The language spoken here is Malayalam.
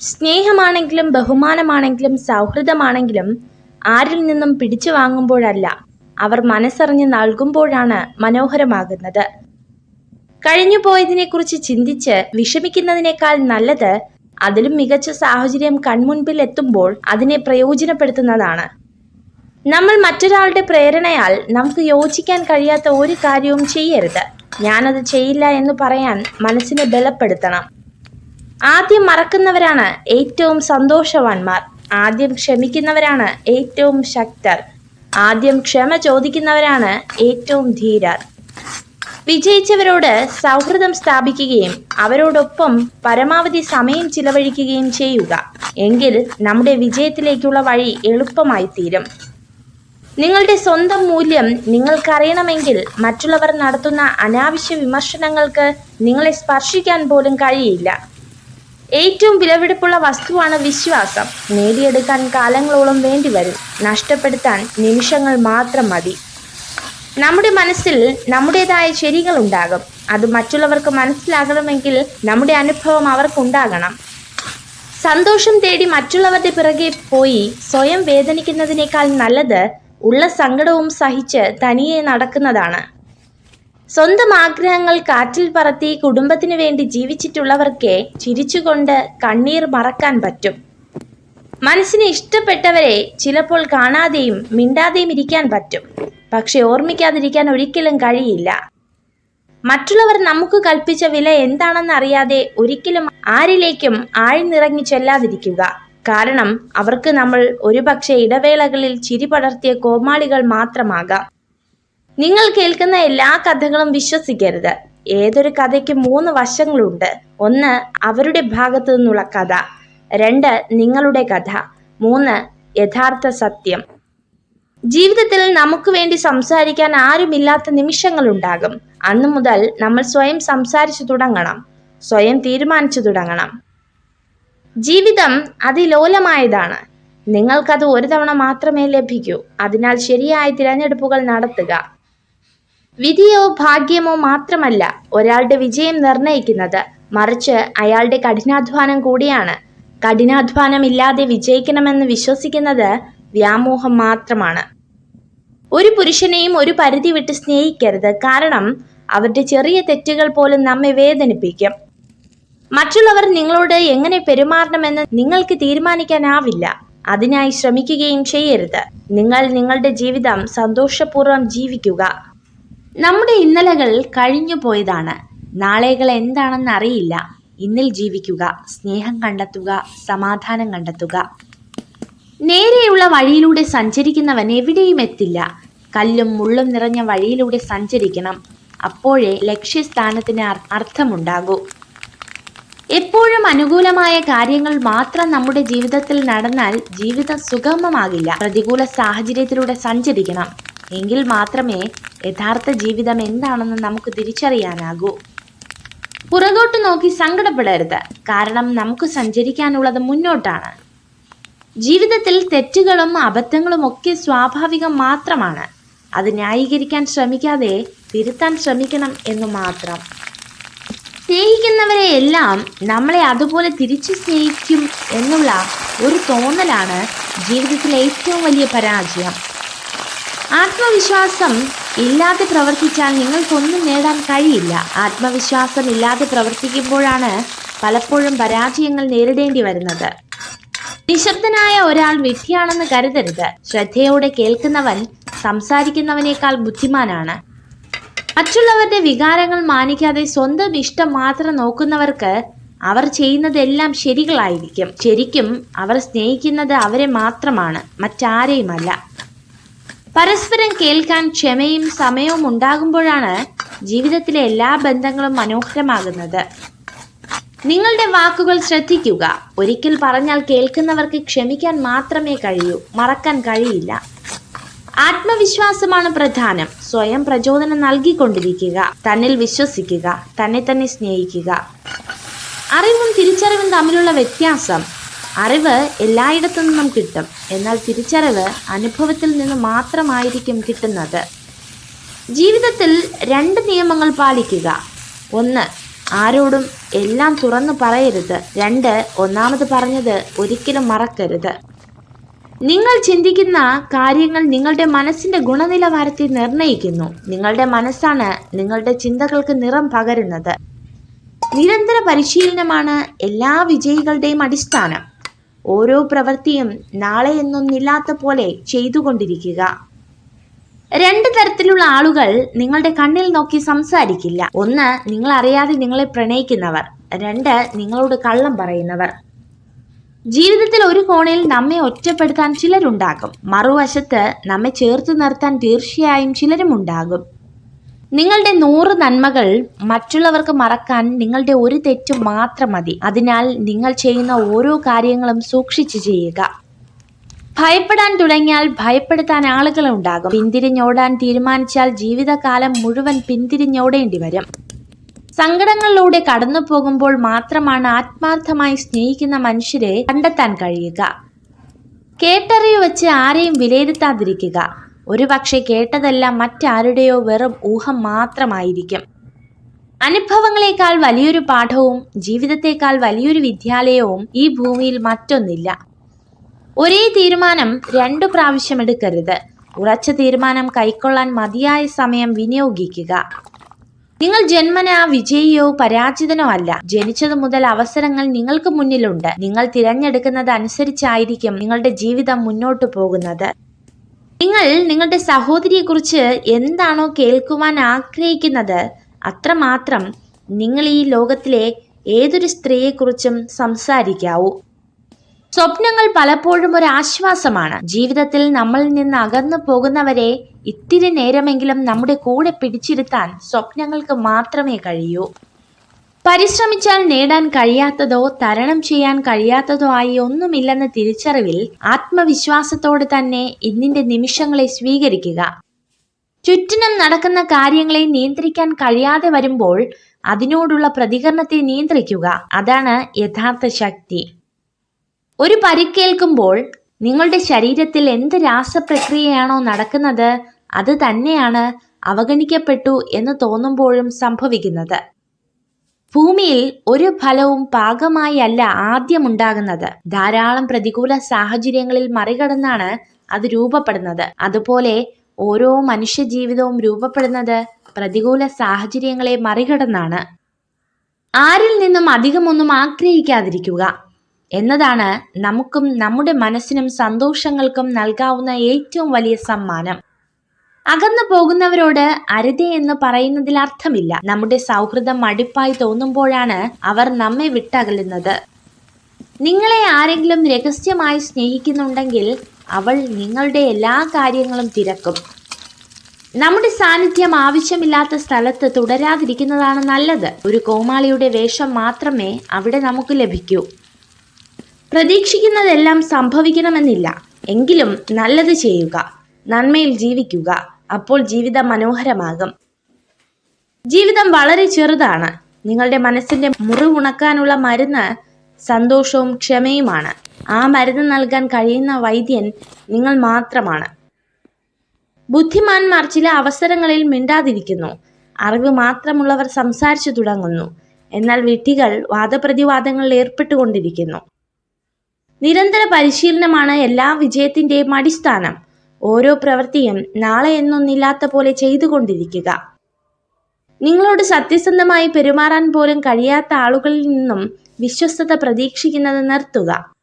സ്നേഹമാണെങ്കിലും ബഹുമാനമാണെങ്കിലും സൗഹൃദമാണെങ്കിലും ആരിൽ നിന്നും പിടിച്ചു വാങ്ങുമ്പോഴല്ല. അവർ മനസ്സറിഞ്ഞ് നൽകുമ്പോഴാണ് മനോഹരമാകുന്നത്. കഴിഞ്ഞുപോയതിനെക്കുറിച്ച് ചിന്തിച്ച് വിഷമിക്കുന്നതിനേക്കാൾ നല്ലത് അതിലും മികച്ച സാഹചര്യം കൺമുൻപിൽ എത്തുമ്പോൾ അതിനെ പ്രയോജനപ്പെടുത്തുന്നതാണ്. നമ്മൾ മറ്റൊരാളുടെ പ്രേരണയാൽ നമുക്ക് യോജിക്കാൻ കഴിയാത്ത ഒരു കാര്യവും ചെയ്യരുത്. ഞാനത് ചെയ്യില്ല എന്ന് പറയാൻ മനസ്സിനെ ബലപ്പെടുത്തണം. ആദ്യം മറക്കുന്നവരാണ് ഏറ്റവും സന്തോഷവാന്മാർ. ആദ്യം ക്ഷമിക്കുന്നവരാണ് ഏറ്റവും ശക്തർ. ആദ്യം ക്ഷമ ചോദിക്കുന്നവരാണ് ഏറ്റവും ധീരർ. വിജയിച്ചവരോട് സൗഹൃദം സ്ഥാപിക്കുകയും അവരോടൊപ്പം പരമാവധി സമയം ചിലവഴിക്കുകയും ചെയ്യുക. എങ്കിൽ നമ്മുടെ വിജയത്തിലേക്കുള്ള വഴി എളുപ്പമായി തീരും. നിങ്ങളുടെ സ്വന്തം മൂല്യം നിങ്ങൾക്കറിയണമെങ്കിൽ മറ്റുള്ളവർ നടത്തുന്ന അനാവശ്യ വിമർശനങ്ങൾക്ക് നിങ്ങളെ സ്പർശിക്കാൻ പോലും കഴിയില്ല. ഏറ്റവും വിലപിടിപ്പുള്ള വസ്തുവാണ് വിശ്വാസം. നേടിയെടുക്കാൻ കാലങ്ങളോളം വേണ്ടി വരും നഷ്ടപ്പെടുത്താൻ നിമിഷങ്ങൾ മാത്രം മതി. നമ്മുടെ മനസ്സിൽ നമ്മുടേതായ ശരികളുണ്ടാകും അത് മറ്റുള്ളവർക്ക് മനസ്സിലാകണമെങ്കിൽ നമ്മുടെ അനുഭവം അവർക്കുണ്ടാകണം. സന്തോഷം തേടി മറ്റുള്ളവരുടെ പിറകെ പോയി സ്വയം വേദനിക്കുന്നതിനേക്കാൾ നല്ലത് ഉള്ള സങ്കടവും സഹിച്ച് തനിയെ നടക്കുന്നതാണ്. സ്വന്തം ആഗ്രഹങ്ങൾ കാറ്റിൽ പറത്തി കുടുംബത്തിനു വേണ്ടി ജീവിച്ചിട്ടുള്ളവർക്കേ ചിരിച്ചുകൊണ്ട് കണ്ണീർ മറക്കാൻ പറ്റും. മനസ്സിന് ഇഷ്ടപ്പെട്ടവരെ ചിലപ്പോൾ കാണാതെയും മിണ്ടാതെയും ഇരിക്കാൻ പറ്റും. പക്ഷെ ഓർമ്മിക്കാതിരിക്കാൻ ഒരിക്കലും കഴിയില്ല. മറ്റുള്ളവർ നമുക്ക് കൽപ്പിച്ച വില എന്താണെന്ന് അറിയാതെ ഒരിക്കലും ആരിലേക്കും ആഴ്ന്നിറങ്ങി ചെല്ലാതിരിക്കുക. കാരണം അവർക്ക് നമ്മൾ ഒരുപക്ഷെ ഇടവേളകളിൽ ചിരി പടർത്തിയ കോമാളികൾ മാത്രമാകാം. നിങ്ങൾ കേൾക്കുന്ന എല്ലാ കഥകളും വിശ്വസിക്കരുത്. ഏതൊരു കഥയ്ക്ക് മൂന്ന് വശങ്ങളുണ്ട്. ഒന്ന് അവരുടെ ഭാഗത്തു നിന്നുള്ള കഥ. രണ്ട് നിങ്ങളുടെ കഥ. മൂന്ന് യഥാർത്ഥ സത്യം. ജീവിതത്തിൽ നമുക്ക് വേണ്ടി സംസാരിക്കാൻ ആരുമില്ലാത്ത നിമിഷങ്ങളുണ്ടാകും. അന്നു മുതൽ നമ്മൾ സ്വയം സംസാരിച്ചു തുടങ്ങണം. സ്വയം തീരുമാനിച്ചു തുടങ്ങണം. ജീവിതം അതിലോലമായതാണ്. നിങ്ങൾക്കത് ഒരു തവണ മാത്രമേ ലഭിക്കൂ. അതിനാൽ ശരിയായ തിരഞ്ഞെടുപ്പുകൾ നടത്തുക. വിധിയോ ഭാഗ്യമോ മാത്രമല്ല ഒരാളുടെ വിജയം നിർണയിക്കുന്നത്. മറിച്ച് അയാളുടെ കഠിനാധ്വാനം കൂടിയാണ്. കഠിനാധ്വാനം ഇല്ലാതെ വിജയിക്കണമെന്ന് വിശ്വസിക്കുന്നത് വ്യാമോഹം മാത്രമാണ്. ഒരു പുരുഷനെയും ഒരു പരിധി വിട്ട് സ്നേഹിക്കരുത്. കാരണം അവരുടെ ചെറിയ തെറ്റുകൾ പോലും നമ്മെ വേദനിപ്പിക്കും. മറ്റുള്ളവർ നിങ്ങളോട് എങ്ങനെ പെരുമാറണമെന്ന് നിങ്ങൾക്ക് തീരുമാനിക്കാനാവില്ല. അതിനായി ശ്രമിക്കുകയും ചെയ്യരുത്. നിങ്ങൾ നിങ്ങളുടെ ജീവിതം സന്തോഷപൂർവം ജീവിക്കുക. നമ്മുടെ ഇന്നലകൾ കഴിഞ്ഞു പോയതാണ്. നാളെകൾ എന്താണെന്ന് അറിയില്ല. ഇന്നിൽ ജീവിക്കുക സ്നേഹം കണ്ടെത്തുക സമാധാനം കണ്ടെത്തുക. നേരെയുള്ള വഴിയിലൂടെ സഞ്ചരിക്കുന്നവൻ എവിടെയും എത്തില്ല. കല്ലും മുള്ളും നിറഞ്ഞ വഴിയിലൂടെ സഞ്ചരിക്കണം. അപ്പോഴേ ലക്ഷ്യസ്ഥാനത്തിന് അർ- അർത്ഥമുണ്ടാകൂ. എപ്പോഴും അനുകൂലമായ കാര്യങ്ങൾ മാത്രം നമ്മുടെ ജീവിതത്തിൽ നടന്നാൽ ജീവിതം സുഗമമാകില്ല. പ്രതികൂല സാഹചര്യത്തിലൂടെ സഞ്ചരിക്കണം. എങ്കിൽ മാത്രമേ യഥാർത്ഥ ജീവിതം എന്താണെന്ന് നമുക്ക് തിരിച്ചറിയാനാകൂ. പുറകോട്ട് നോക്കി സങ്കടപ്പെടരുത്. കാരണം നമുക്ക് സഞ്ചരിക്കാനുള്ളത് മുന്നോട്ടാണ്. ജീവിതത്തിൽ തെറ്റുകളും അബദ്ധങ്ങളും ഒക്കെ സ്വാഭാവികം മാത്രമാണ്. അത് ന്യായീകരിക്കാൻ ശ്രമിക്കാതെ തിരുത്താൻ ശ്രമിക്കണം എന്ന് മാത്രം. സ്നേഹിക്കുന്നവരെ എല്ലാം നമ്മളെ അതുപോലെ തിരിച്ചു സ്നേഹിക്കും എന്നുള്ള ഒരു തോന്നലാണ് ജീവിതത്തിലെ ഏറ്റവും വലിയ പരാജയം. ആത്മവിശ്വാസം ഇല്ലാതെ പ്രവർത്തിച്ചാൽ നിങ്ങൾക്കൊന്നും നേടാൻ കഴിയില്ല. ആത്മവിശ്വാസം ഇല്ലാതെ പ്രവർത്തിക്കുമ്പോഴാണ് പലപ്പോഴും പരാജയങ്ങൾ നേരിടേണ്ടി വരുന്നത്. നിശബ്ദനായ ഒരാൾ വിഡ്ഢിയാണെന്ന് കരുതരുത്. ശ്രദ്ധയോടെ കേൾക്കുന്നവൻ സംസാരിക്കുന്നവനേക്കാൾ ബുദ്ധിമാനാണ്. മറ്റുള്ളവരുടെ വികാരങ്ങൾ മാനിക്കാതെ സ്വന്തം ഇഷ്ടം മാത്രം നോക്കുന്നവർക്ക് അവർ ചെയ്യുന്നതെല്ലാം ശരികളായിരിക്കും. ശരിക്കും അവർ സ്നേഹിക്കുന്നത് അവരെ മാത്രമാണ് മറ്റാരെയുമല്ല. പരസ്പരം കേൾക്കാൻ ക്ഷമയും സമയവും ഉണ്ടാകുമ്പോഴാണ് ജീവിതത്തിലെ എല്ലാ ബന്ധങ്ങളും മനോഹരമാകുന്നത്. നിങ്ങളുടെ വാക്കുകൾ ശ്രദ്ധിക്കുക. ഒരിക്കൽ പറഞ്ഞാൽ കേൾക്കുന്നവർക്ക് ക്ഷമിക്കാൻ മാത്രമേ കഴിയൂ മറക്കാൻ കഴിയില്ല. ആത്മവിശ്വാസമാണ് പ്രധാനം. സ്വയം പ്രചോദനം നൽകിക്കൊണ്ടിരിക്കുക. തന്നിൽ വിശ്വസിക്കുക. തന്നെ തന്നെ സ്നേഹിക്കുക. അറിവും തിരിച്ചറിവും തമ്മിലുള്ള വ്യത്യാസം അറിവ് എല്ലായിടത്തു നിന്നും കിട്ടും. എന്നാൽ തിരിച്ചറിവ് അനുഭവത്തിൽ നിന്ന് മാത്രമായിരിക്കും കിട്ടുന്നത്. ജീവിതത്തിൽ രണ്ട് നിയമങ്ങൾ പാലിക്കുക. ഒന്ന് ആരോടും എല്ലാം തുറന്നു പറയരുത്. രണ്ട് ഒന്നാമത് പറഞ്ഞത് ഒരിക്കലും മറക്കരുത്. നിങ്ങൾ ചിന്തിക്കുന്ന കാര്യങ്ങൾ നിങ്ങളുടെ മനസ്സിന്റെ ഗുണനിലവാരത്തെ നിർണയിക്കുന്നു നിങ്ങളുടെ മനസ്സാണ് നിങ്ങളുടെ ചിന്തകൾക്ക് നിറം പകരുന്നത്. നിരന്തര പരിശീലനമാണ് എല്ലാ വിജയികളുടെയും അടിസ്ഥാനം. ഓരോ പ്രവൃത്തിയും നാളെ എന്നൊന്നില്ലാത്ത പോലെ ചെയ്തുകൊണ്ടിരിക്കുക. രണ്ട് തരത്തിലുള്ള ആളുകൾ നിങ്ങളുടെ കണ്ണിൽ നോക്കി സംസാരിക്കില്ല. ഒന്ന് നിങ്ങൾ അറിയാതെ നിങ്ങളെ പ്രണയിക്കുന്നവർ. രണ്ട് നിങ്ങളോട് കള്ളം പറയുന്നവർ. ജീവിതത്തിൽ ഒരു കോണിൽ നമ്മെ ഒറ്റപ്പെടുത്താൻ ചിലരുണ്ടാകും. മറുവശത്ത് നമ്മെ ചേർത്ത് നിർത്താൻ തീർച്ചയായും ചിലരും ഉണ്ടാകും നിങ്ങളുടെ നൂറ് നന്മകൾ മറ്റുള്ളവർക്ക് മറക്കാൻ നിങ്ങളുടെ ഒരു തെറ്റ് മാത്രം മതി. അതിനാൽ നിങ്ങൾ ചെയ്യുന്ന ഓരോ കാര്യങ്ങളും സൂക്ഷിച്ചു ചെയ്യുക. ഭയപ്പെടാൻ തുടങ്ങിയാൽ ഭയപ്പെടുത്താൻ ആളുകൾ ഉണ്ടാകും. പിന്തിരിഞ്ഞോടാൻ തീരുമാനിച്ചാൽ ജീവിതകാലം മുഴുവൻ പിന്തിരിഞ്ഞോടേണ്ടി വരും. സങ്കടങ്ങളിലൂടെ കടന്നു പോകുമ്പോൾ മാത്രമാണ് ആത്മാർത്ഥമായി സ്നേഹിക്കുന്ന മനുഷ്യരെ കണ്ടെത്താൻ കഴിയുക. കേട്ടറിവ് വെച്ച് ആരെയും വിലയിരുത്താതിരിക്കുക. ഒരുപക്ഷെ കേട്ടതെല്ലാം മറ്റാരുടെയോ വെറും ഊഹം മാത്രമായിരിക്കും. അനുഭവങ്ങളെക്കാൾ വലിയൊരു പാഠവും ജീവിതത്തെക്കാൾ വലിയൊരു വിദ്യാലയവും ഈ ഭൂമിയിൽ മറ്റൊന്നില്ല. ഒരേ തീരുമാനം രണ്ടു പ്രാവശ്യം എടുക്കരുത്. ഉറച്ച തീരുമാനം കൈക്കൊള്ളാൻ മതിയായ സമയം വിനിയോഗിക്കുക. നിങ്ങൾ ജന്മന വിജയിയോ പരാജിതനോ അല്ല. ജനിച്ചതു മുതൽ അവസരങ്ങൾ നിങ്ങൾക്ക് മുന്നിലുണ്ട്. നിങ്ങൾ തിരഞ്ഞെടുക്കുന്നത് അനുസരിച്ചായിരിക്കും നിങ്ങളുടെ ജീവിതം മുന്നോട്ടു പോകുന്നത്. നിങ്ങൾ നിങ്ങളുടെ സഹോദരിയെക്കുറിച്ച് എന്താണോ കേൾക്കുവാൻ ആഗ്രഹിക്കുന്നത്? അത്രമാത്രം നിങ്ങൾ ഈ ലോകത്തിലെ ഏതൊരു സ്ത്രീയെക്കുറിച്ചും സംസാരിക്കാവൂ. സ്വപ്നങ്ങൾ പലപ്പോഴും ഒരു ആശ്വാസമാണ്. ജീവിതത്തിൽ നമ്മളിൽ നിന്ന് അകന്നു പോകുന്നവരെ ഇത്തിരി നേരമെങ്കിലും നമ്മുടെ കൂടെ പിടിച്ചിരുത്താൻ സ്വപ്നങ്ങൾക്ക് മാത്രമേ കഴിയൂ. പരിശ്രമിച്ചാൽ നേടാൻ കഴിയാത്തതോ തരണം ചെയ്യാൻ കഴിയാത്തതോ ആയി ഒന്നുമില്ലെന്ന തിരിച്ചറിവിൽ ആത്മവിശ്വാസത്തോടെ തന്നെ ഇന്നിന്റെ നിമിഷങ്ങളെ സ്വീകരിക്കുക. ചുറ്റിനും നടക്കുന്ന കാര്യങ്ങളെ നിയന്ത്രിക്കാൻ കഴിയാതെ വരുമ്പോൾ അതിനോടുള്ള പ്രതികരണത്തെ നിയന്ത്രിക്കുക. അതാണ് യഥാർത്ഥ ശക്തി. ഒരു പരിക്കേൽക്കുമ്പോൾ നിങ്ങളുടെ ശരീരത്തിൽ എന്ത് രാസപ്രക്രിയയാണോ നടക്കുന്നത് അത് തന്നെയാണ് അവഗണിക്കപ്പെട്ടു എന്ന് തോന്നുമ്പോഴും സംഭവിക്കുന്നത്. ഭൂമിയിൽ ഒരു ഫലവും പാകമായി അല്ല ആദ്യമുണ്ടാകുന്നത്. ധാരാളം പ്രതികൂല സാഹചര്യങ്ങളിൽ മറികടന്നാണ് അത് രൂപപ്പെടുന്നത്. അതുപോലെ ഓരോ മനുഷ്യ ജീവിതവും രൂപപ്പെടുന്നത് പ്രതികൂല സാഹചര്യങ്ങളെ മറികടന്നാണ്. ആരിൽ നിന്നും അധികമൊന്നും ആഗ്രഹിക്കാതിരിക്കുക എന്നതാണ് നമുക്കും നമ്മുടെ മനസ്സിനും സന്തോഷങ്ങൾക്കും നൽകാവുന്ന ഏറ്റവും വലിയ സമ്മാനം. അകന്നു പോകുന്നവരോട് അരുതേ എന്ന് പറയുന്നതിൽ അർത്ഥമില്ല. നമ്മുടെ സൗഹൃദം മടിപ്പായി തോന്നുമ്പോഴാണ് അവർ നമ്മെ വിട്ടകലുന്നത്. നിങ്ങളെ ആരെങ്കിലും രഹസ്യമായി സ്നേഹിക്കുന്നുണ്ടെങ്കിൽ അവൾ നിങ്ങളുടെ എല്ലാ കാര്യങ്ങളും തിരക്കും. നമ്മുടെ സാന്നിധ്യം ആവശ്യമില്ലാത്ത സ്ഥലത്ത് തുടരാതിരിക്കുന്നതാണ് നല്ലത്. ഒരു കോമാളിയുടെ വേഷം മാത്രമേ അവിടെ നമുക്ക് ലഭിക്കൂ. പ്രതീക്ഷിക്കുന്നതെല്ലാം സംഭവിക്കണമെന്നില്ല. എങ്കിലും നല്ലത് ചെയ്യുക. നന്മയിൽ ജീവിക്കുക. അപ്പോൾ ജീവിതം മനോഹരമാകും. ജീവിതം വളരെ ചെറുതാണ്. നിങ്ങളുടെ മനസ്സിന്റെ മുറിവുണക്കാനുള്ള മരുന്ന് സന്തോഷവും ക്ഷമയുമാണ്. ആ മരുന്ന് നൽകാൻ കഴിയുന്ന വൈദ്യൻ നിങ്ങൾ മാത്രമാണ്. ബുദ്ധിമാന്മാർ ചില അവസരങ്ങളിൽ മിണ്ടാതിരിക്കുന്നു. അറിവ് മാത്രമുള്ളവർ സംസാരിച്ചു തുടങ്ങുന്നു. എന്നാൽ വിട്ടികൾ വാദപ്രതിവാദങ്ങളിൽ ഏർപ്പെട്ടുകൊണ്ടിരിക്കുന്നു. നിരന്തര പരിശീലനമാണ് എല്ലാ വിജയത്തിന്റെയും അടിസ്ഥാനം. ഓരോ പ്രവൃത്തിയും നാളെ എന്നൊന്നില്ലാത്ത പോലെ ചെയ്തുകൊണ്ടിരിക്കുക. നിങ്ങളോട് സത്യസന്ധമായി പെരുമാറാൻ പോലും കഴിയാത്ത ആളുകളിൽ നിന്നും വിശ്വസ്തത പ്രതീക്ഷിക്കുന്നത് നിർത്തുക.